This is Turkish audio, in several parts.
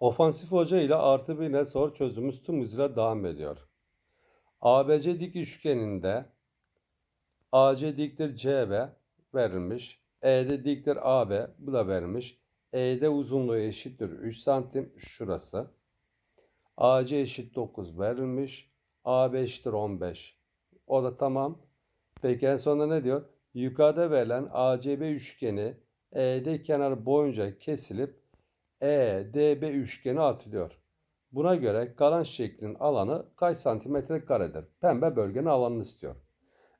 Ofansif Hoca ile artı bir net soru çözümümüz tüm hızıyla devam ediyor. ABC dik üçgeninde AC diktir CB verilmiş. ED diktir AB bu da verilmiş. ED uzunluğu eşittir 3 santim şurası. AC eşit 9 verilmiş. AB eşittir 15. O da tamam. Peki en sonunda ne diyor? Yukarıda verilen ACB üçgeni ED kenarı boyunca kesilip EDB üçgeni atılıyor. Buna göre kalan şeklin alanı kaç santimetre karedir? Pembe bölgenin alanını istiyor.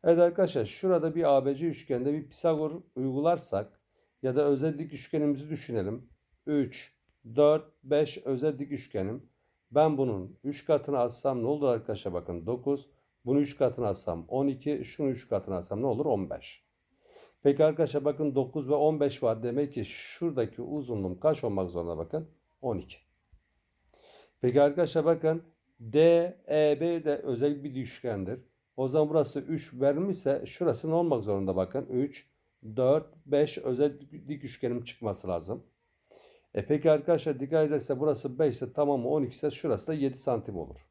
Evet arkadaşlar şurada bir ABC üçgende bir Pisagor uygularsak ya da özel dik üçgenimizi düşünelim. 3, 4, 5 özel dik üçgenim. Ben bunun 3 katını alsam ne olur arkadaşlar bakın 9. Bunu 3 katına alsam 12. Şunu 3 katına alsam ne olur 15. Peki arkadaşlar bakın 9 ve 15 var. Demek ki şuradaki uzunluğum kaç olmak zorunda bakın? 12. Peki arkadaşlar bakın DEB de özel bir üçgendir. O zaman burası 3 vermişse şurası ne olmak zorunda bakın? 3, 4, 5 özel dik üçgenim çıkması lazım. E peki arkadaşlar dikkat ederse burası 5 ise tamamı 12 ise şurası da 7 santim olur.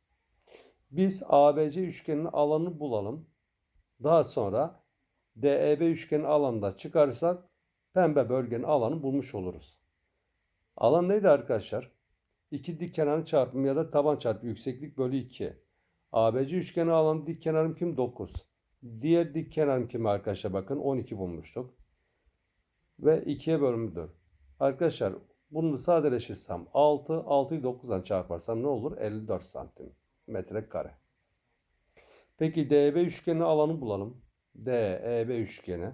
Biz ABC üçgeninin alanını bulalım. Daha sonra DEB üçgenin alanında çıkarırsak pembe bölgenin alanı bulmuş oluruz. Alan neydi arkadaşlar? İki dik kenarın çarpımı ya da taban çarpı yükseklik bölü 2. ABC üçgeni alanı dik kenarım kim? 9. Diğer dik kenarım kim arkadaşlar? Bakın 12 bulmuştuk. Ve 2'ye bölümüdür. Arkadaşlar bunu sadeleştirsem 6, 6'yı 9'dan çarparsam ne olur? 54 santim metre kare. Peki DB üçgeni alanı bulalım. DEB üçgeni.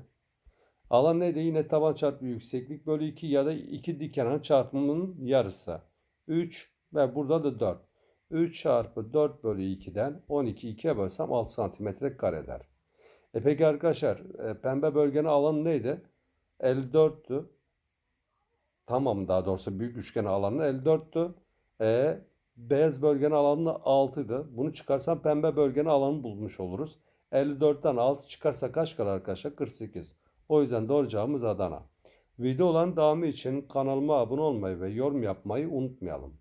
Alan neydi? Yine taban çarpı yükseklik bölü 2 ya da 2 dik kenar çarpımının yarısı. 3 ve burada da 4. 3 çarpı 4 bölü 2'den 12 2'ye bölsem 6 santimetre kare eder. E peki arkadaşlar e, pembe bölgenin alanı neydi? 54'tü. Tamam daha doğrusu büyük üçgen alanı 54'tü. E, beyaz bölgenin alanı 6'ydı. Bunu çıkarsam pembe bölgenin alanını bulmuş oluruz. 54'ten 6 çıkarsa kaç kalır arkadaşlar? 48. O yüzden doğru cevabımız Adana. Videoların devamı için kanalıma abone olmayı ve yorum yapmayı unutmayalım.